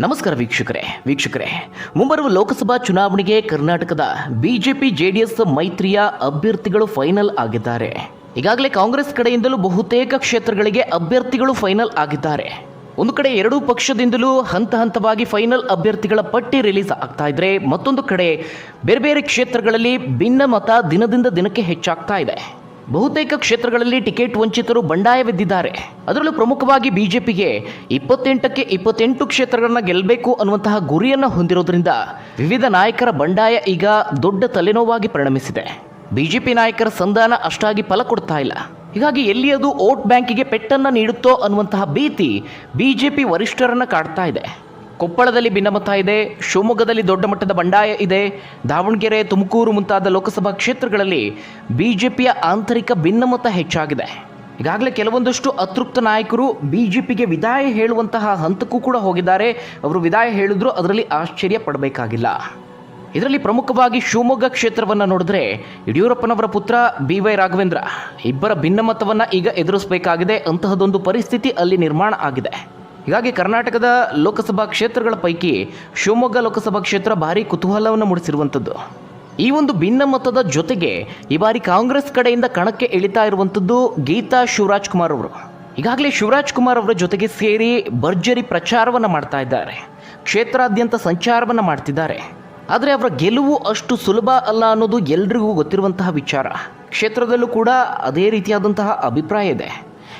ನಮಸ್ಕಾರ ವೀಕ್ಷಕರೇ ವೀಕ್ಷಕರೇ. ಮುಂಬರುವ ಲೋಕಸಭಾ ಚುನಾವಣೆಗೆ ಕರ್ನಾಟಕದ ಬಿಜೆಪಿ, ಜೆಡಿಎಸ್ ಮೈತ್ರಿಯ ಅಭ್ಯರ್ಥಿಗಳು ಫೈನಲ್ ಆಗಿದ್ದಾರೆ. ಈಗಾಗಲೇ ಕಾಂಗ್ರೆಸ್ ಕಡೆಯಿಂದಲೂ ಬಹುತೇಕ ಕ್ಷೇತ್ರಗಳಿಗೆ ಅಭ್ಯರ್ಥಿಗಳು ಫೈನಲ್ ಆಗಿದ್ದಾರೆ. ಒಂದು ಕಡೆ ಎರಡೂ ಪಕ್ಷದಿಂದಲೂ ಹಂತ ಹಂತವಾಗಿ ಫೈನಲ್ ಅಭ್ಯರ್ಥಿಗಳ ಪಟ್ಟಿ ರಿಲೀಸ್ ಆಗ್ತಾ ಇದ್ರೆ, ಮತ್ತೊಂದು ಕಡೆ ಬೇರೆ ಬೇರೆ ಕ್ಷೇತ್ರಗಳಲ್ಲಿ ಭಿನ್ನಮತ ದಿನದಿಂದ ದಿನಕ್ಕೆ ಹೆಚ್ಚಾಗ್ತಾ ಇದೆ. ಬಹುತೇಕ ಕ್ಷೇತ್ರಗಳಲ್ಲಿ ಟಿಕೆಟ್ ವಂಚಿತರು ಬಂಡಾಯವೆದ್ದಿದ್ದಾರೆ ಅದರಲ್ಲೂ ಪ್ರಮುಖವಾಗಿ ಬಿಜೆಪಿಗೆ ಇಪ್ಪತ್ತೆಂಟಕ್ಕೆ ಇಪ್ಪತ್ತೆಂಟು ಕ್ಷೇತ್ರಗಳನ್ನು ಗೆಲ್ಲಬೇಕು ಅನ್ನುವಂತಹ ಗುರಿಯನ್ನು ಹೊಂದಿರೋದ್ರಿಂದ ವಿವಿಧ ನಾಯಕರ ಬಂಡಾಯ ಈಗ ದೊಡ್ಡ ತಲೆನೋವಾಗಿ ಪರಿಣಮಿಸಿದೆ. ಬಿಜೆಪಿ ನಾಯಕರ ಸಂಧಾನ ಅಷ್ಟಾಗಿ ಫಲ ಕೊಡ್ತಾ ಇಲ್ಲ. ಹೀಗಾಗಿ ಎಲ್ಲಿ ಅದು ವೋಟ್ ಬ್ಯಾಂಕಿಗೆ ಪೆಟ್ಟನ್ನು ನೀಡುತ್ತೋ ಅನ್ನುವಂತಹ ಭೀತಿ ಬಿಜೆಪಿ ವರಿಷ್ಠರನ್ನು ಕಾಡ್ತಾ ಇದೆ. ಕೊಪ್ಪಳದಲ್ಲಿ ಭಿನ್ನಮತ ಇದೆ, ಶಿವಮೊಗ್ಗದಲ್ಲಿ ದೊಡ್ಡ ಮಟ್ಟದ ಬಂಡಾಯ ಇದೆ. ದಾವಣಗೆರೆ, ತುಮಕೂರು ಮುಂತಾದ ಲೋಕಸಭಾ ಕ್ಷೇತ್ರಗಳಲ್ಲಿ ಬಿಜೆಪಿಯ ಆಂತರಿಕ ಭಿನ್ನಮತ ಹೆಚ್ಚಾಗಿದೆ. ಈಗಾಗಲೇ ಕೆಲವೊಂದಷ್ಟು ಅತೃಪ್ತ ನಾಯಕರು ಬಿಜೆಪಿಗೆ ವಿದಾಯ ಹೇಳುವಂತಹ ಹಂತಕ್ಕೂ ಕೂಡ ಹೋಗಿದ್ದಾರೆ. ಅವರು ವಿದಾಯ ಹೇಳಿದ್ರು, ಅದರಲ್ಲಿ ಆಶ್ಚರ್ಯ ಪಡಬೇಕಾಗಿಲ್ಲ. ಇದರಲ್ಲಿ ಪ್ರಮುಖವಾಗಿ ಶಿವಮೊಗ್ಗ ಕ್ಷೇತ್ರವನ್ನು ನೋಡಿದ್ರೆ ಯಡಿಯೂರಪ್ಪನವರ ಪುತ್ರ ಬಿ ವೈ ರಾಘವೇಂದ್ರ. ಇಬ್ಬರ ಭಿನ್ನಮತವನ್ನು ಈಗ ಎದುರಿಸಬೇಕಾಗಿದೆ. ಅಂತಹದೊಂದು ಪರಿಸ್ಥಿತಿ ಅಲ್ಲಿ ನಿರ್ಮಾಣ ಆಗಿದೆ. ಹೀಗಾಗಿ ಕರ್ನಾಟಕದ ಲೋಕಸಭಾ ಕ್ಷೇತ್ರಗಳ ಪೈಕಿ ಶಿವಮೊಗ್ಗ ಲೋಕಸಭಾ ಕ್ಷೇತ್ರ ಭಾರಿ ಕುತೂಹಲವನ್ನು ಮೂಡಿಸಿರುವಂಥದ್ದು. ಈ ಒಂದು ಭಿನ್ನ ಮತದ ಜೊತೆಗೆ ಈ ಬಾರಿ ಕಾಂಗ್ರೆಸ್ ಕಡೆಯಿಂದ ಕಣಕ್ಕೆ ಇಳಿತಾ ಇರುವಂಥದ್ದು ಗೀತಾ ಶಿವರಾಜ್ ಕುಮಾರ್ ಅವರು. ಈಗಾಗಲೇ ಶಿವರಾಜ್ ಕುಮಾರ್ ಅವರ ಜೊತೆಗೆ ಸೇರಿ ಭರ್ಜರಿ ಪ್ರಚಾರವನ್ನು ಮಾಡ್ತಾ ಇದ್ದಾರೆ. ಕ್ಷೇತ್ರಾದ್ಯಂತ ಸಂಚಾರವನ್ನು ಮಾಡ್ತಿದ್ದಾರೆ. ಆದರೆ ಅವರ ಗೆಲುವು ಅಷ್ಟು ಸುಲಭ ಅಲ್ಲ ಅನ್ನೋದು ಎಲ್ರಿಗೂ ಗೊತ್ತಿರುವಂತಹ ವಿಚಾರ. ಕ್ಷೇತ್ರದಲ್ಲೂ ಕೂಡ ಅದೇ ರೀತಿಯಾದಂತಹ ಅಭಿಪ್ರಾಯ ಇದೆ.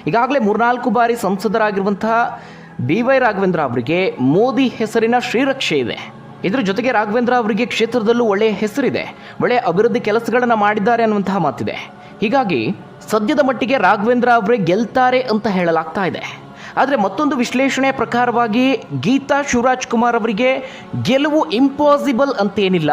ಈಗಾಗಲೇ ಮೂರ್ನಾಲ್ಕು ಬಾರಿ ಸಂಸದರಾಗಿರುವಂತಹ ಬಿ ವೈ ರಾಘವೇಂದ್ರ ಅವರಿಗೆ ಮೋದಿ ಹೆಸರಿನ ಶ್ರೀರಕ್ಷೆ ಇದೆ. ಇದರ ಜೊತೆಗೆ ರಾಘವೇಂದ್ರ ಅವರಿಗೆ ಕ್ಷೇತ್ರದಲ್ಲೂ ಒಳ್ಳೆಯ ಹೆಸರಿದೆ. ಒಳ್ಳೆಯ ಅಭಿವೃದ್ಧಿ ಕೆಲಸಗಳನ್ನು ಮಾಡಿದ್ದಾರೆ ಅನ್ನುವಂತಹ ಮಾತಿದೆ. ಹೀಗಾಗಿ ಸದ್ಯದ ಮಟ್ಟಿಗೆ ರಾಘವೇಂದ್ರ ಅವರೇ ಗೆಲ್ತಾರೆ ಅಂತ ಹೇಳಲಾಗ್ತಾ ಇದೆ. ಆದರೆ ಮತ್ತೊಂದು ವಿಶ್ಲೇಷಣೆಯ ಪ್ರಕಾರವಾಗಿ ಗೀತಾ ಶಿವರಾಜ್ ಕುಮಾರ್ ಅವರಿಗೆ ಗೆಲುವು ಇಂಪಾಸಿಬಲ್ ಅಂತೇನಿಲ್ಲ.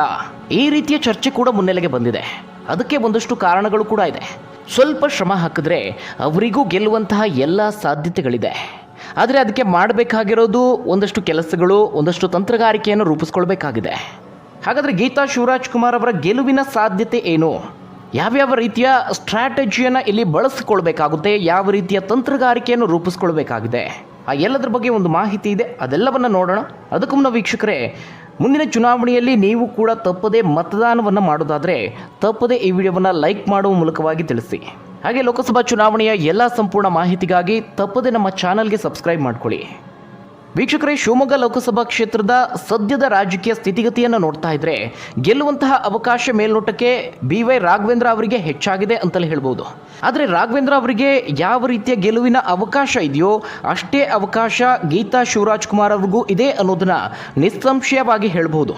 ಈ ರೀತಿಯ ಚರ್ಚೆ ಕೂಡ ಮುನ್ನೆಲೆಗೆ ಬಂದಿದೆ. ಅದಕ್ಕೆ ಒಂದಷ್ಟು ಕಾರಣಗಳು ಕೂಡ ಇದೆ. ಸ್ವಲ್ಪ ಶ್ರಮ ಹಾಕಿದ್ರೆ ಅವರಿಗೂ ಗೆಲ್ಲುವಂತಹ ಎಲ್ಲ ಸಾಧ್ಯತೆಗಳಿದೆ. ಆದರೆ ಅದಕ್ಕೆ ಮಾಡಬೇಕಾಗಿರೋದು ಒಂದಷ್ಟು ಕೆಲಸಗಳು, ಒಂದಷ್ಟು ತಂತ್ರಗಾರಿಕೆಯನ್ನು ರೂಪಿಸ್ಕೊಳ್ಬೇಕಾಗಿದೆ. ಹಾಗಾದರೆ ಗೀತಾ ಶಿವರಾಜ್ ಕುಮಾರ್ ಅವರ ಗೆಲುವಿನ ಸಾಧ್ಯತೆ ಏನು? ಯಾವ್ಯಾವ ರೀತಿಯ ಸ್ಟ್ರಾಟಜಿಯನ್ನು ಇಲ್ಲಿ ಬಳಸಿಕೊಳ್ಬೇಕಾಗುತ್ತೆ, ಯಾವ ರೀತಿಯ ತಂತ್ರಗಾರಿಕೆಯನ್ನು ರೂಪಿಸ್ಕೊಳ್ಬೇಕಾಗಿದೆ? ಆ ಎಲ್ಲದರ ಬಗ್ಗೆ ಒಂದು ಮಾಹಿತಿ ಇದೆ, ಅದೆಲ್ಲವನ್ನು ನೋಡೋಣ. ಅದಕ್ಕೂ ಮುನ್ನ ವೀಕ್ಷಕರೇ, ಮುಂದಿನ ಚುನಾವಣೆಯಲ್ಲಿ ನೀವು ಕೂಡ ತಪ್ಪದೇ ಮತದಾನವನ್ನು ಮಾಡೋದಾದರೆ ತಪ್ಪದೇ ಈ ವಿಡಿಯೋವನ್ನು ಲೈಕ್ ಮಾಡುವ ಮೂಲಕವಾಗಿ ತಿಳಿಸಿ. ಹಾಗೆ ಲೋಕಸಭಾ ಚುನಾವಣೆಯ ಎಲ್ಲ ಸಂಪೂರ್ಣ ಮಾಹಿತಿಗಾಗಿ ತಪ್ಪದೆ ನಮ್ಮ ಚಾನಲ್ಗೆ ಸಬ್ಸ್ಕ್ರೈಬ್ ಮಾಡ್ಕೊಳ್ಳಿ. ವೀಕ್ಷಕರೇ, ಶಿವಮೊಗ್ಗ ಲೋಕಸಭಾ ಕ್ಷೇತ್ರದ ಸದ್ಯದ ರಾಜಕೀಯ ಸ್ಥಿತಿಗತಿಯನ್ನು ನೋಡ್ತಾ ಇದ್ರೆ ಗೆಲ್ಲುವಂತಹ ಅವಕಾಶ ಮೇಲ್ನೋಟಕ್ಕೆ ಬಿ ವೈ ರಾಘವೇಂದ್ರ ಅವರಿಗೆ ಹೆಚ್ಚಾಗಿದೆ ಅಂತಲೇ ಹೇಳ್ಬೋದು. ಆದರೆ ರಾಘವೇಂದ್ರ ಅವರಿಗೆ ಯಾವ ರೀತಿಯ ಗೆಲುವಿನ ಅವಕಾಶ ಇದೆಯೋ ಅಷ್ಟೇ ಅವಕಾಶ ಗೀತಾ ಶಿವರಾಜ್ ಕುಮಾರ್ ಅವ್ರಿಗೂ ಇದೆ ಅನ್ನೋದನ್ನ ನಿಸ್ಸಂಶಯವಾಗಿ ಹೇಳ್ಬೋದು.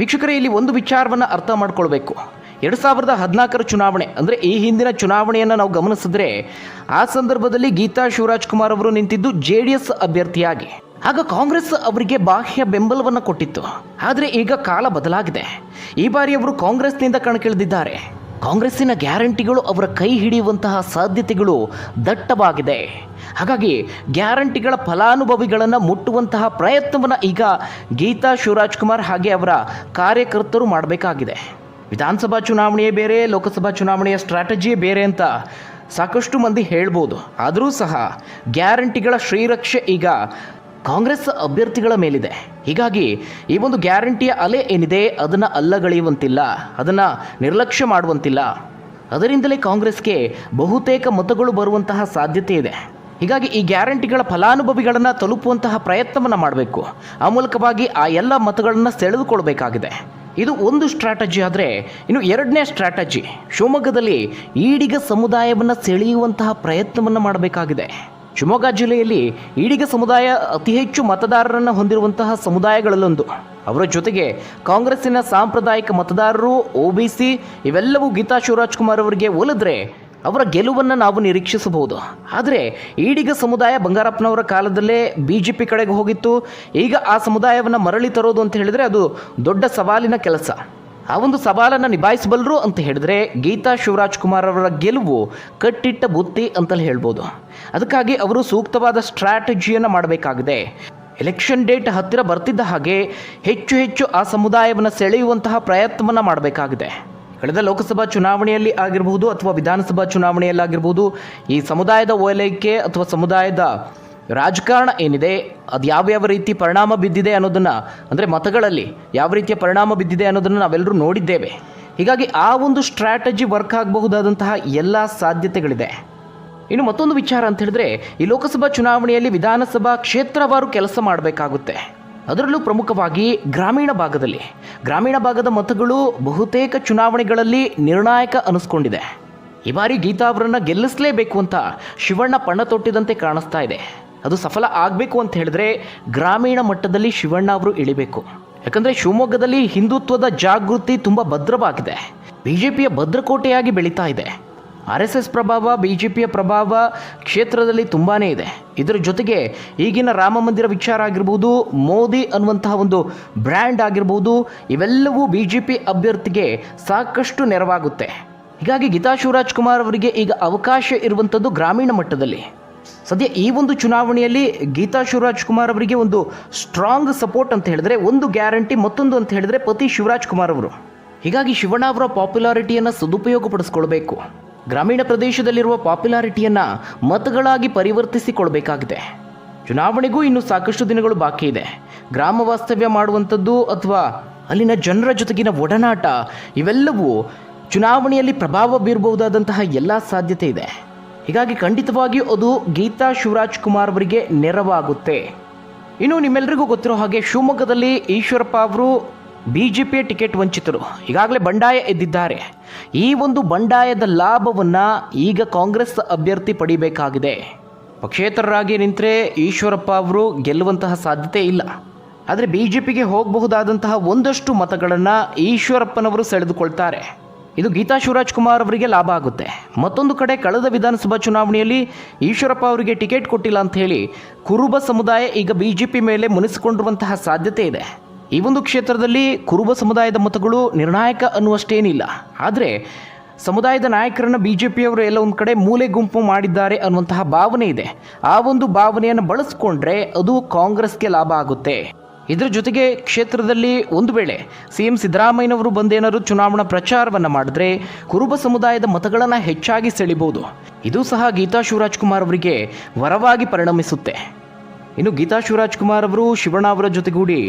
ವೀಕ್ಷಕರೇ, ಇಲ್ಲಿ ಒಂದು ವಿಚಾರವನ್ನು ಅರ್ಥ ಮಾಡ್ಕೊಳ್ಬೇಕು. ಎರಡು ಸಾವಿರದ ಹದಿನಾಲ್ಕರ ಚುನಾವಣೆ, ಅಂದರೆ ಈ ಹಿಂದಿನ ಚುನಾವಣೆಯನ್ನು ನಾವು ಗಮನಿಸಿದ್ರೆ, ಆ ಸಂದರ್ಭದಲ್ಲಿ ಗೀತಾ ಶಿವರಾಜ್ ಕುಮಾರ್ ಅವರು ನಿಂತಿದ್ದು ಜೆ ಅಭ್ಯರ್ಥಿಯಾಗಿ. ಆಗ ಕಾಂಗ್ರೆಸ್ ಅವರಿಗೆ ಬಾಹ್ಯ ಬೆಂಬಲವನ್ನು ಕೊಟ್ಟಿತ್ತು. ಆದರೆ ಈಗ ಕಾಲ ಬದಲಾಗಿದೆ. ಈ ಬಾರಿ ಅವರು ಕಾಂಗ್ರೆಸ್ನಿಂದ ಕಣಕ್ಕಿಳಿದಿದ್ದಾರೆ. ಕಾಂಗ್ರೆಸ್ಸಿನ ಗ್ಯಾರಂಟಿಗಳು ಅವರ ಕೈ ಹಿಡಿಯುವಂತಹ ಸಾಧ್ಯತೆಗಳು ದಟ್ಟವಾಗಿದೆ. ಹಾಗಾಗಿ ಗ್ಯಾರಂಟಿಗಳ ಫಲಾನುಭವಿಗಳನ್ನು ಮುಟ್ಟುವಂತಹ ಪ್ರಯತ್ನವನ್ನು ಈಗ ಗೀತಾ ಶಿವರಾಜ್ ಕುಮಾರ್ ಹಾಗೆ ಅವರ ಕಾರ್ಯಕರ್ತರು ಮಾಡಬೇಕಾಗಿದೆ. ವಿಧಾನಸಭಾ ಚುನಾವಣೆಯೇ ಬೇರೆ, ಲೋಕಸಭಾ ಚುನಾವಣೆಯ ಸ್ಟ್ರಾಟಜಿಯೇ ಬೇರೆ ಅಂತ ಸಾಕಷ್ಟು ಮಂದಿ ಹೇಳ್ಬೋದು. ಆದರೂ ಸಹ ಗ್ಯಾರಂಟಿಗಳ ಶ್ರೀರಕ್ಷೆ ಈಗ ಕಾಂಗ್ರೆಸ್ ಅಭ್ಯರ್ಥಿಗಳ ಮೇಲಿದೆ. ಹೀಗಾಗಿ ಈ ಒಂದು ಗ್ಯಾರಂಟಿಯ ಅಲೆ ಏನಿದೆ ಅದನ್ನು ಅಲ್ಲಗಳೆಯುವಂತಿಲ್ಲ, ಅದನ್ನು ನಿರ್ಲಕ್ಷ್ಯ ಮಾಡುವಂತಿಲ್ಲ. ಅದರಿಂದಲೇ ಕಾಂಗ್ರೆಸ್ಗೆ ಬಹುತೇಕ ಮತಗಳು ಬರುವಂತಹ ಸಾಧ್ಯತೆ ಇದೆ. ಹೀಗಾಗಿ ಈ ಗ್ಯಾರಂಟಿಗಳ ಫಲಾನುಭವಿಗಳನ್ನು ತಲುಪುವಂತಹ ಪ್ರಯತ್ನವನ್ನು ಮಾಡಬೇಕು. ಆ ಮೂಲಕವಾಗಿ ಆ ಎಲ್ಲ ಮತಗಳನ್ನು ಸೆಳೆದುಕೊಳ್ಬೇಕಾಗಿದೆ. ಇದು ಒಂದು ಸ್ಟ್ರಾಟಜಿ ಆದರೆ ಇನ್ನು ಎರಡನೇ ಸ್ಟ್ರಾಟಜಿ ಶಿವಮೊಗ್ಗದಲ್ಲಿ ಈಡಿಗ ಸಮುದಾಯವನ್ನು ಸೆಳೆಯುವಂತಹ ಪ್ರಯತ್ನವನ್ನು ಮಾಡಬೇಕಾಗಿದೆ. ಶಿವಮೊಗ್ಗ ಜಿಲ್ಲೆಯಲ್ಲಿ ಈಡಿಗ ಸಮುದಾಯ ಅತಿ ಹೆಚ್ಚು ಮತದಾರರನ್ನು ಹೊಂದಿರುವಂತಹ ಸಮುದಾಯಗಳಲ್ಲೊಂದು. ಅವರ ಜೊತೆಗೆ ಕಾಂಗ್ರೆಸ್ಸಿನ ಸಾಂಪ್ರದಾಯಿಕ ಮತದಾರರು ಒ ಬಿ ಸಿ ಇವೆಲ್ಲವೂ ಗೀತಾ ಶಿವರಾಜ್ಕುಮಾರ್ ಅವರಿಗೆ ಒಲಿದ್ರೆ ಅವರ ಗೆಲುವನ್ನು ನಾವು ನಿರೀಕ್ಷಿಸಬಹುದು. ಆದರೆ ಈಡಿಗ ಸಮುದಾಯ ಬಂಗಾರಪ್ಪನವರ ಕಾಲದಲ್ಲೇ ಬಿ ಜೆ ಪಿ ಕಡೆಗೆ ಹೋಗಿತ್ತು. ಈಗ ಆ ಸಮುದಾಯವನ್ನು ಮರಳಿ ತರೋದು ಅಂತ ಹೇಳಿದರೆ ಅದು ದೊಡ್ಡ ಸವಾಲಿನ ಕೆಲಸ. ಆ ಒಂದು ಸವಾಲನ್ನು ನಿಭಾಯಿಸಬಲ್ಲರು ಅಂತ ಹೇಳಿದ್ರೆ ಗೀತಾ ಶಿವರಾಜ್ ಕುಮಾರ್ ಅವರ ಗೆಲುವು ಕಟ್ಟಿಟ್ಟ ಬುತ್ತಿ ಅಂತಲೇ ಹೇಳ್ಬೋದು. ಅದಕ್ಕಾಗಿ ಅವರು ಸೂಕ್ತವಾದ ಸ್ಟ್ರಾಟಜಿಯನ್ನು ಮಾಡಬೇಕಾಗಿದೆ. ಎಲೆಕ್ಷನ್ ಡೇಟ್ ಹತ್ತಿರ ಬರ್ತಿದ್ದ ಹಾಗೆ ಹೆಚ್ಚು ಹೆಚ್ಚು ಆ ಸಮುದಾಯವನ್ನು ಸೆಳೆಯುವಂತಹ ಪ್ರಯತ್ನವನ್ನು ಮಾಡಬೇಕಾಗಿದೆ. ಕಳೆದ ಲೋಕಸಭಾ ಚುನಾವಣೆಯಲ್ಲಿ ಆಗಿರಬಹುದು ಅಥವಾ ವಿಧಾನಸಭಾ ಚುನಾವಣೆಯಲ್ಲಾಗಿರ್ಬೋದು ಈ ಸಮುದಾಯದ ಓಲೈಕೆ ಅಥವಾ ಸಮುದಾಯದ ರಾಜಕಾರಣ ಏನಿದೆ, ಅದು ಯಾವ್ಯಾವ ರೀತಿ ಪರಿಣಾಮ ಬಿದ್ದಿದೆ ಅನ್ನೋದನ್ನು, ಅಂದರೆ ಮತಗಳಲ್ಲಿ ಯಾವ ರೀತಿಯ ಪರಿಣಾಮ ಬಿದ್ದಿದೆ ಅನ್ನೋದನ್ನು ನಾವೆಲ್ಲರೂ ನೋಡಿದ್ದೇವೆ. ಹೀಗಾಗಿ ಆ ಒಂದು ಸ್ಟ್ರಾಟಜಿ ವರ್ಕ್ ಆಗಬಹುದಾದಂತಹ ಎಲ್ಲ ಸಾಧ್ಯತೆಗಳಿದೆ. ಇನ್ನು ಮತ್ತೊಂದು ವಿಚಾರ ಅಂತ ಹೇಳಿದ್ರೆ, ಈ ಲೋಕಸಭಾ ಚುನಾವಣೆಯಲ್ಲಿ ವಿಧಾನಸಭಾ ಕ್ಷೇತ್ರವಾರು ಕೆಲಸ ಮಾಡಬೇಕಾಗುತ್ತೆ. ಅದರಲ್ಲೂ ಪ್ರಮುಖವಾಗಿ ಗ್ರಾಮೀಣ ಭಾಗದಲ್ಲಿ. ಗ್ರಾಮೀಣ ಭಾಗದ ಮತಗಳು ಬಹುತೇಕ ಚುನಾವಣೆಗಳಲ್ಲಿ ನಿರ್ಣಾಯಕ ಅನಿಸ್ಕೊಂಡಿದೆ. ಈ ಬಾರಿ ಗೀತಾ ಅವರನ್ನು ಗೆಲ್ಲಿಸಲೇಬೇಕು ಅಂತ ಶಿವಣ್ಣ ಪಣ ತೊಟ್ಟಿದಂತೆ ಕಾಣಿಸ್ತಾ ಇದೆ. ಅದು ಸಫಲ ಆಗಬೇಕು ಅಂತ ಹೇಳಿದ್ರೆ ಗ್ರಾಮೀಣ ಮಟ್ಟದಲ್ಲಿ ಶಿವಣ್ಣ ಅವರು ಇಳಿಬೇಕು. ಯಾಕಂದ್ರೆ ಶಿವಮೊಗ್ಗದಲ್ಲಿ ಹಿಂದುತ್ವದ ಜಾಗೃತಿ ತುಂಬ ಭದ್ರವಾಗಿದೆ. ಬಿಜೆಪಿಯ ಭದ್ರಕೋಟೆಯಾಗಿ ಬೆಳೀತಾ ಇದೆ. ಆರ್ ಎಸ್ ಎಸ್ ಪ್ರಭಾವ, ಬಿ ಜೆ ಪಿಯ ಪ್ರಭಾವ ಕ್ಷೇತ್ರದಲ್ಲಿ ತುಂಬಾ ಇದೆ. ಇದರ ಜೊತೆಗೆ ಈಗಿನ ರಾಮ ಮಂದಿರ ವಿಚಾರ ಆಗಿರ್ಬೋದು, ಮೋದಿ ಅನ್ನುವಂತಹ ಒಂದು ಬ್ರ್ಯಾಂಡ್ ಆಗಿರ್ಬೋದು, ಇವೆಲ್ಲವೂ ಬಿ ಜೆ ಪಿ ಅಭ್ಯರ್ಥಿಗೆ ಸಾಕಷ್ಟು ನೆರವಾಗುತ್ತೆ. ಹೀಗಾಗಿ ಗೀತಾ ಶಿವರಾಜ್ ಕುಮಾರ್ ಅವರಿಗೆ ಈಗ ಅವಕಾಶ ಇರುವಂಥದ್ದು ಗ್ರಾಮೀಣ ಮಟ್ಟದಲ್ಲಿ. ಸದ್ಯ ಈ ಒಂದು ಚುನಾವಣೆಯಲ್ಲಿ ಗೀತಾ ಶಿವರಾಜ್ ಕುಮಾರ್ ಅವರಿಗೆ ಒಂದು ಸ್ಟ್ರಾಂಗ್ ಸಪೋರ್ಟ್ ಅಂತ ಹೇಳಿದ್ರೆ, ಒಂದು ಗ್ಯಾರಂಟಿ, ಮತ್ತೊಂದು ಅಂತ ಹೇಳಿದ್ರೆ ಪತಿ ಶಿವರಾಜ್ ಕುಮಾರ್ ಅವರು. ಹೀಗಾಗಿ ಶಿವಣ್ಣ ಅವರ ಪಾಪ್ಯುಲಾರಿಟಿಯನ್ನು ಸದುಪಯೋಗಪಡಿಸ್ಕೊಳ್ಬೇಕು. ಗ್ರಾಮೀಣ ಪ್ರದೇಶದಲ್ಲಿರುವ ಪಾಪ್ಯುಲಾರಿಟಿಯನ್ನು ಮತಗಳಾಗಿ ಪರಿವರ್ತಿಸಿಕೊಳ್ಬೇಕಾಗಿದೆ. ಚುನಾವಣೆಗೂ ಇನ್ನು ಸಾಕಷ್ಟು ದಿನಗಳು ಬಾಕಿ ಇದೆ. ಗ್ರಾಮ ವಾಸ್ತವ್ಯ ಮಾಡುವಂಥದ್ದು ಅಥವಾ ಅಲ್ಲಿನ ಜನರ ಜೊತೆಗಿನ ಒಡನಾಟ, ಇವೆಲ್ಲವೂ ಚುನಾವಣೆಯಲ್ಲಿ ಪ್ರಭಾವ ಬೀರಬಹುದಾದಂತಹ ಎಲ್ಲ ಸಾಧ್ಯತೆ ಇದೆ. ಹೀಗಾಗಿ ಖಂಡಿತವಾಗಿಯೂ ಅದು ಗೀತಾ ಶಿವರಾಜ್ ಕುಮಾರ್ ಅವರಿಗೆ ನೆರವಾಗುತ್ತೆ. ಇನ್ನು ನಿಮ್ಮೆಲ್ಲರಿಗೂ ಗೊತ್ತಿರೋ ಹಾಗೆ ಶಿವಮೊಗ್ಗದಲ್ಲಿ ಈಶ್ವರಪ್ಪ ಅವರು ಬಿ ಜೆ ಪಿಯ ಟಿಕೆಟ್ ವಂಚಿತರು ಈಗಾಗಲೇ ಬಂಡಾಯ ಎದ್ದಿದ್ದಾರೆ. ಈ ಒಂದು ಬಂಡಾಯದ ಲಾಭವನ್ನು ಈಗ ಕಾಂಗ್ರೆಸ್ ಅಭ್ಯರ್ಥಿ ಪಡಿಬೇಕಾಗಿದೆ. ಪಕ್ಷೇತರರಾಗಿ ನಿಂತರೆ ಈಶ್ವರಪ್ಪ ಅವರು ಗೆಲ್ಲುವಂತಹ ಸಾಧ್ಯತೆ ಇಲ್ಲ. ಆದರೆ ಬಿ ಜೆ ಪಿಗೆ ಹೋಗಬಹುದಾದಂತಹ ಒಂದಷ್ಟು ಮತಗಳನ್ನು ಈಶ್ವರಪ್ಪನವರು ಸೆಳೆದುಕೊಳ್ತಾರೆ. ಇದು ಗೀತಾ ಶಿವರಾಜ್ ಕುಮಾರ್ ಅವರಿಗೆ ಲಾಭ ಆಗುತ್ತೆ. ಮತ್ತೊಂದು ಕಡೆ ಕಳೆದ ವಿಧಾನಸಭಾ ಚುನಾವಣೆಯಲ್ಲಿ ಈಶ್ವರಪ್ಪ ಅವರಿಗೆ ಟಿಕೆಟ್ ಕೊಟ್ಟಿಲ್ಲ ಅಂತ ಹೇಳಿ ಕುರುಬ ಸಮುದಾಯ ಈಗ ಬಿ ಜೆ ಪಿ ಮೇಲೆ ಮುನಿಸಿಕೊಂಡಿರುವಂತಹ ಸಾಧ್ಯತೆ ಇದೆ. ಈ ಒಂದು ಕ್ಷೇತ್ರದಲ್ಲಿ ಕುರುಬ ಸಮುದಾಯದ ಮತಗಳು ನಿರ್ಣಾಯಕ ಅನ್ನುವಷ್ಟೇನಿಲ್ಲ. ಆದರೆ ಸಮುದಾಯದ ನಾಯಕರನ್ನು ಬಿ ಜೆ ಪಿಯವರು ಎಲ್ಲ ಒಂದು ಕಡೆ ಮೂಲೆ ಗುಂಪು ಮಾಡಿದ್ದಾರೆ ಅನ್ನುವಂತಹ ಭಾವನೆ ಇದೆ. ಆ ಒಂದು ಭಾವನೆಯನ್ನು ಬಳಸಿಕೊಂಡ್ರೆ ಅದು ಕಾಂಗ್ರೆಸ್ಗೆ ಲಾಭ ಆಗುತ್ತೆ. ಇದರ ಜೊತೆಗೆ ಕ್ಷೇತ್ರದಲ್ಲಿ ಒಂದು ವೇಳೆ ಸಿ ಎಂ ಸಿದ್ದರಾಮಯ್ಯನವರು ಬಂದೇನಾದ್ರು ಚುನಾವಣಾ ಪ್ರಚಾರವನ್ನು ಮಾಡಿದ್ರೆ ಕುರುಬ ಸಮುದಾಯದ ಮತಗಳನ್ನು ಹೆಚ್ಚಾಗಿ ಸೆಳಿಬಹುದು ಇದು ಸಹ ಗೀತಾ ಶಿವರಾಜ್ ಕುಮಾರ್ ಅವರಿಗೆ ವರವಾಗಿ ಪರಿಣಮಿಸುತ್ತೆ. ಇನ್ನು ಗೀತಾ ಶಿವರಾಜ್ ಕುಮಾರ್ ಅವರು ಶಿವಣ್ಣ ಅವರ ಜೊತೆಗೂಡಿ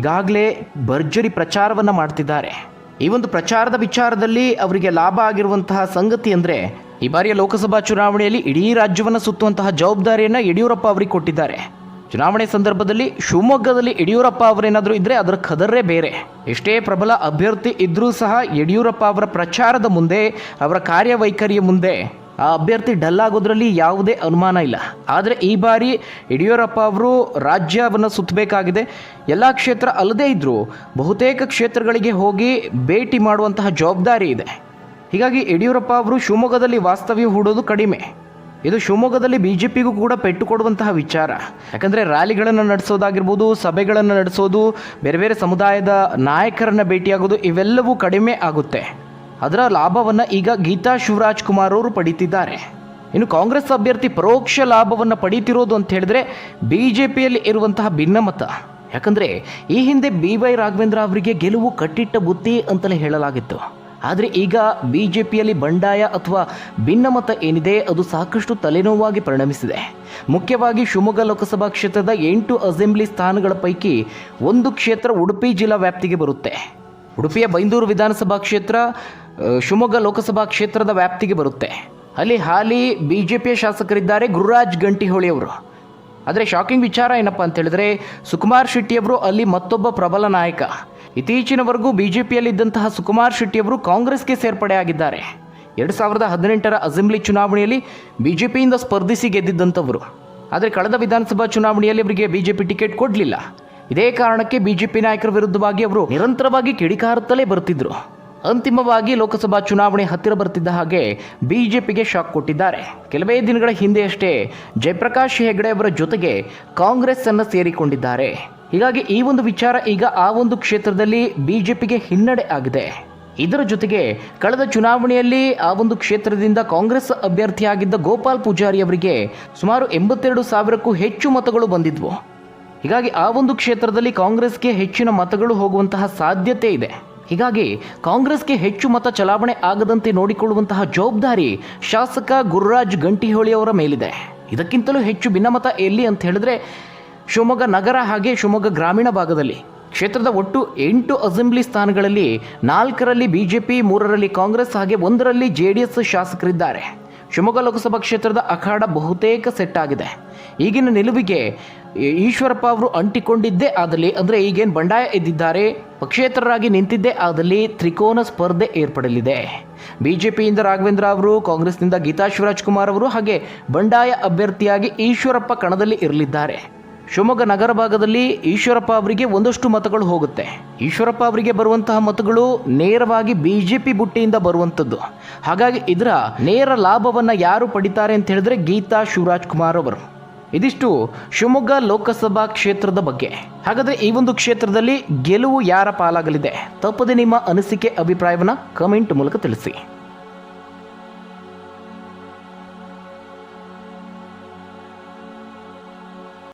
ಈಗಾಗಲೇ ಭರ್ಜರಿ ಪ್ರಚಾರವನ್ನು ಮಾಡ್ತಿದ್ದಾರೆ. ಈ ಒಂದು ಪ್ರಚಾರದ ವಿಚಾರದಲ್ಲಿ ಅವರಿಗೆ ಲಾಭ ಆಗಿರುವಂತಹ ಸಂಗತಿ ಅಂದರೆ ಈ ಬಾರಿಯ ಲೋಕಸಭಾ ಚುನಾವಣೆಯಲ್ಲಿ ಇಡೀ ರಾಜ್ಯವನ್ನು ಸುತ್ತುವಂತಹ ಜವಾಬ್ದಾರಿಯನ್ನು ಯಡಿಯೂರಪ್ಪ ಅವರಿಗೆ ಕೊಟ್ಟಿದ್ದಾರೆ. ಚುನಾವಣೆ ಸಂದರ್ಭದಲ್ಲಿ ಶಿವಮೊಗ್ಗದಲ್ಲಿ ಯಡಿಯೂರಪ್ಪ ಅವರೇನಾದರೂ ಇದ್ದರೆ ಅದರ ಖದರೇ ಬೇರೆ. ಎಷ್ಟೇ ಪ್ರಬಲ ಅಭ್ಯರ್ಥಿ ಇದ್ದರೂ ಸಹ ಯಡಿಯೂರಪ್ಪ ಅವರ ಪ್ರಚಾರದ ಮುಂದೆ, ಅವರ ಕಾರ್ಯವೈಖರಿಯ ಮುಂದೆ ಆ ಅಭ್ಯರ್ಥಿ ಡಲ್ ಆಗೋದ್ರಲ್ಲಿ ಯಾವುದೇ ಅನುಮಾನ ಇಲ್ಲ. ಆದರೆ ಈ ಬಾರಿ ಯಡಿಯೂರಪ್ಪ ಅವರು ರಾಜ್ಯವನ್ನು ಸುತ್ತಬೇಕಾಗಿದೆ. ಎಲ್ಲ ಕ್ಷೇತ್ರ ಅಲ್ಲದೇ ಇದ್ದರೂ ಬಹುತೇಕ ಕ್ಷೇತ್ರಗಳಿಗೆ ಹೋಗಿ ಭೇಟಿ ಮಾಡುವಂತಹ ಜವಾಬ್ದಾರಿ ಇದೆ. ಹೀಗಾಗಿ ಯಡಿಯೂರಪ್ಪ ಅವರು ಶಿವಮೊಗ್ಗದಲ್ಲಿ ವಾಸ್ತವ್ಯ ಹೂಡೋದು ಕಡಿಮೆ. ಇದು ಶಿವಮೊಗ್ಗದಲ್ಲಿ ಬಿ ಜೆ ಪಿಗೂ ಕೂಡ ಪೆಟ್ಟು ಕೊಡುವಂತಹ ವಿಚಾರ. ಯಾಕಂದರೆ ರ್ಯಾಲಿಗಳನ್ನು ನಡೆಸೋದಾಗಿರ್ಬೋದು, ಸಭೆಗಳನ್ನು ನಡೆಸೋದು, ಬೇರೆ ಬೇರೆ ಸಮುದಾಯದ ನಾಯಕರನ್ನು ಭೇಟಿಯಾಗೋದು ಇವೆಲ್ಲವೂ ಕಡಿಮೆ ಆಗುತ್ತೆ. ಅದರ ಲಾಭವನ್ನು ಈಗ ಗೀತಾ ಶಿವರಾಜ್ ಕುಮಾರ್ ಅವರು ಪಡೀತಿದ್ದಾರೆ. ಇನ್ನು ಕಾಂಗ್ರೆಸ್ ಅಭ್ಯರ್ಥಿ ಪರೋಕ್ಷ ಲಾಭವನ್ನು ಪಡೀತಿರೋದು ಅಂತ ಹೇಳಿದ್ರೆ ಬಿ ಜೆ ಪಿಯಲ್ಲಿ ಇರುವಂತಹ ಭಿನ್ನಮತ. ಯಾಕಂದರೆ ಈ ಹಿಂದೆ ಬಿ ವೈ ರಾಘವೇಂದ್ರ ಅವರಿಗೆ ಗೆಲುವು ಕಟ್ಟಿಟ್ಟ ಬುತ್ತಿ ಅಂತಲೇ ಹೇಳಲಾಗಿತ್ತು. ಆದರೆ ಈಗ ಬಿ ಜೆ ಪಿಯಲ್ಲಿ ಬಂಡಾಯ ಅಥವಾ ಭಿನ್ನಮತ ಏನಿದೆ ಅದು ಸಾಕಷ್ಟು ತಲೆನೋವಾಗಿ ಪರಿಣಮಿಸಿದೆ. ಮುಖ್ಯವಾಗಿ ಶಿವಮೊಗ್ಗ ಲೋಕಸಭಾ ಕ್ಷೇತ್ರದ ಎಂಟು ಅಸೆಂಬ್ಲಿ ಸ್ಥಾನಗಳ ಪೈಕಿ ಒಂದು ಕ್ಷೇತ್ರ ಉಡುಪಿ ಜಿಲ್ಲಾ ವ್ಯಾಪ್ತಿಗೆ ಬರುತ್ತೆ. ಉಡುಪಿಯ ಬೈಂದೂರು ವಿಧಾನಸಭಾ ಕ್ಷೇತ್ರ ಶಿವಮೊಗ್ಗ ಲೋಕಸಭಾ ಕ್ಷೇತ್ರದ ವ್ಯಾಪ್ತಿಗೆ ಬರುತ್ತೆ. ಅಲ್ಲಿ ಹಾಲಿ ಬಿ ಜೆ ಪಿಯ ಶಾಸಕರಿದ್ದಾರೆ ಗುರುರಾಜ್ ಗಂಟಿಹೊಳಿ ಅವರು ಆದರೆ ಶಾಕಿಂಗ್ ವಿಚಾರ ಏನಪ್ಪ ಅಂತ ಹೇಳಿದ್ರೆ, ಸುಕುಮಾರ್ ಶೆಟ್ಟಿಯವರು ಅಲ್ಲಿ ಮತ್ತೊಬ್ಬ ಪ್ರಬಲ ನಾಯಕ. ಇತ್ತೀಚಿನವರೆಗೂ ಬಿ ಜೆ ಪಿಯಲ್ಲಿದ್ದಂತಹ ಸುಕುಮಾರ್ ಶೆಟ್ಟಿಯವರು ಕಾಂಗ್ರೆಸ್ಗೆ ಸೇರ್ಪಡೆ ಆಗಿದ್ದಾರೆ. ಎರಡು ಸಾವಿರದ ಹದಿನೆಂಟರ ಅಸೆಂಬ್ಲಿ ಚುನಾವಣೆಯಲ್ಲಿ ಬಿ ಜೆ ಪಿಯಿಂದ ಸ್ಪರ್ಧಿಸಿ ಗೆದ್ದಿದ್ದಂಥವರು. ಆದರೆ ಕಳೆದ ವಿಧಾನಸಭಾ ಚುನಾವಣೆಯಲ್ಲಿ ಅವರಿಗೆ ಬಿ ಜೆ ಪಿ ಟಿಕೆಟ್ ಕೊಡಲಿಲ್ಲ. ಇದೇ ಕಾರಣಕ್ಕೆ ಬಿಜೆಪಿ ನಾಯಕರ ವಿರುದ್ಧವಾಗಿ ಅವರು ನಿರಂತರವಾಗಿ ಕಿಡಿಕಾರುತ್ತಲೇ ಬರ್ತಿದ್ರು ಅಂತಿಮವಾಗಿ ಲೋಕಸಭಾ ಚುನಾವಣೆ ಹತ್ತಿರ ಬರ್ತಿದ್ದ ಹಾಗೆ ಬಿಜೆಪಿಗೆ ಶಾಕ್ ಕೊಟ್ಟಿದ್ದಾರೆ. ಕೆಲವೇ ದಿನಗಳ ಹಿಂದೆಯಷ್ಟೇ ಜಯಪ್ರಕಾಶ್ ಹೆಗಡೆ ಅವರ ಜೊತೆಗೆ ಕಾಂಗ್ರೆಸ್ ಅನ್ನು ಸೇರಿಕೊಂಡಿದ್ದಾರೆ. ಹೀಗಾಗಿ ಈ ಒಂದು ವಿಚಾರ ಈಗ ಆ ಒಂದು ಕ್ಷೇತ್ರದಲ್ಲಿ ಬಿಜೆಪಿಗೆ ಹಿನ್ನಡೆ ಆಗಿದೆ. ಇದರ ಜೊತೆಗೆ ಕಳೆದ ಚುನಾವಣೆಯಲ್ಲಿ ಆ ಒಂದು ಕ್ಷೇತ್ರದಿಂದ ಕಾಂಗ್ರೆಸ್ ಅಭ್ಯರ್ಥಿಯಾಗಿದ್ದ ಗೋಪಾಲ್ ಪೂಜಾರಿ ಅವರಿಗೆ ಸುಮಾರು ಎಂಬತ್ತೆರಡು ಸಾವಿರಕ್ಕೂ ಹೆಚ್ಚು ಮತಗಳು ಬಂದಿದ್ವು. ಹೀಗಾಗಿ ಆ ಒಂದು ಕ್ಷೇತ್ರದಲ್ಲಿ ಕಾಂಗ್ರೆಸ್ಗೆ ಹೆಚ್ಚಿನ ಮತಗಳು ಹೋಗುವಂತಹ ಸಾಧ್ಯತೆ ಇದೆ. ಹೀಗಾಗಿ ಕಾಂಗ್ರೆಸ್ಗೆ ಹೆಚ್ಚು ಮತ ಚಲಾವಣೆ ಆಗದಂತೆ ನೋಡಿಕೊಳ್ಳುವಂತಹ ಜವಾಬ್ದಾರಿ ಶಾಸಕ ಗುರುರಾಜ್ ಗಂಟಿಹೊಳಿ ಅವರ ಮೇಲಿದೆ. ಇದಕ್ಕಿಂತಲೂ ಹೆಚ್ಚು ಭಿನ್ನಮತ ಎಲ್ಲಿ ಅಂತ ಹೇಳಿದ್ರೆ ಶಿವಮೊಗ್ಗ ನಗರ ಹಾಗೆ ಶಿವಮೊಗ್ಗ ಗ್ರಾಮೀಣ ಭಾಗದಲ್ಲಿ. ಕ್ಷೇತ್ರದ ಒಟ್ಟು ಎಂಟು ಅಸೆಂಬ್ಲಿ ಸ್ಥಾನಗಳಲ್ಲಿ ನಾಲ್ಕರಲ್ಲಿ ಬಿಜೆಪಿ, ಮೂರರಲ್ಲಿ ಕಾಂಗ್ರೆಸ್ ಹಾಗೆ ಒಂದರಲ್ಲಿ ಜೆಡಿಎಸ್ ಶಾಸಕರಿದ್ದಾರೆ. ಶಿವಮೊಗ್ಗ ಲೋಕಸಭಾ ಕ್ಷೇತ್ರದ ಅಖಾಡ ಬಹುತೇಕ ಸೆಟ್ ಆಗಿದೆ. ಈಗಿನ ನಿಲುವಿಗೆ ಈಶ್ವರಪ್ಪ ಅವರು ಅಂಟಿಕೊಂಡಿದ್ದೇ ಆದಲ್ಲಿ, ಅಂದರೆ ಈಗೇನು ಬಂಡಾಯ ಇದ್ದಿದ್ದಾರೆ, ಪಕ್ಷೇತರರಾಗಿ ನಿಂತಿದ್ದೇ ಆದಲ್ಲಿ ತ್ರಿಕೋನ ಸ್ಪರ್ಧೆ ಏರ್ಪಡಲಿದೆ. ಬಿಜೆಪಿಯಿಂದ ರಾಘವೇಂದ್ರ ಅವರು, ಕಾಂಗ್ರೆಸ್ನಿಂದ ಗೀತಾ ಶಿವರಾಜ್ ಕುಮಾರ್ ಅವರು ಹಾಗೆ ಬಂಡಾಯ ಅಭ್ಯರ್ಥಿಯಾಗಿ ಈಶ್ವರಪ್ಪ ಕಣದಲ್ಲಿ ಇರಲಿದ್ದಾರೆ. ಶಿವಮೊಗ್ಗ ನಗರ ಭಾಗದಲ್ಲಿ ಈಶ್ವರಪ್ಪ ಅವರಿಗೆ ಒಂದಷ್ಟು ಮತಗಳು ಹೋಗುತ್ತೆ. ಈಶ್ವರಪ್ಪ ಅವರಿಗೆ ಬರುವಂತಹ ಮತಗಳು ನೇರವಾಗಿ ಬಿಜೆಪಿ ಬುಟ್ಟಿಯಿಂದ ಬರುವಂಥದ್ದು. ಹಾಗಾಗಿ ಇದರ ನೇರ ಲಾಭವನ್ನು ಯಾರು ಪಡಿತಾರೆ ಅಂತ ಹೇಳಿದ್ರೆ ಗೀತಾ ಶಿವರಾಜ್ ಕುಮಾರ್ ಅವರು. ಇದಿಷ್ಟು ಶಿವಮೊಗ್ಗ ಲೋಕಸಭಾ ಕ್ಷೇತ್ರದ ಬಗ್ಗೆ. ಹಾಗಾದ್ರೆ ಈ ಒಂದು ಕ್ಷೇತ್ರದಲ್ಲಿ ಗೆಲುವು ಯಾರ ಪಾಲಾಗಲಿದೆ? ತಪ್ಪದೆ ನಿಮ್ಮ ಅನಿಸಿಕೆ, ಅಭಿಪ್ರಾಯವನ್ನ ಕಮೆಂಟ್ ಮೂಲಕ ತಿಳಿಸಿ.